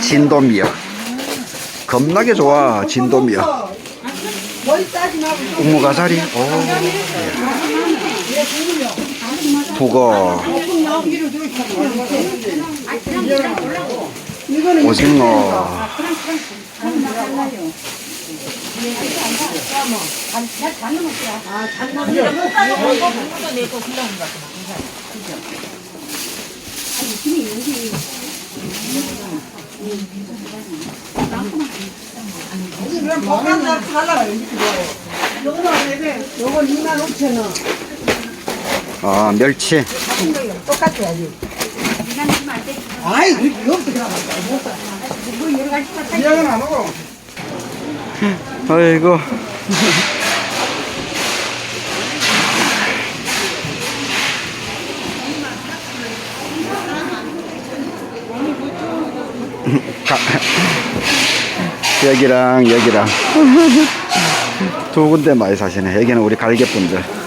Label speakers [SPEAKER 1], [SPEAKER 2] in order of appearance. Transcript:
[SPEAKER 1] 진도미역. 겁나게 좋아, 진도미역. 우무가사리, 오. 북어. 오징어.
[SPEAKER 2] 복한다 달라요. 요건 2만 5천 원.
[SPEAKER 1] 아, 멸치.
[SPEAKER 2] 똑같아야지. 아이, 안 하고.
[SPEAKER 1] 아이고. 여기랑 여기랑 두 군데 많이 사시네. 여기는 우리 갈개분들.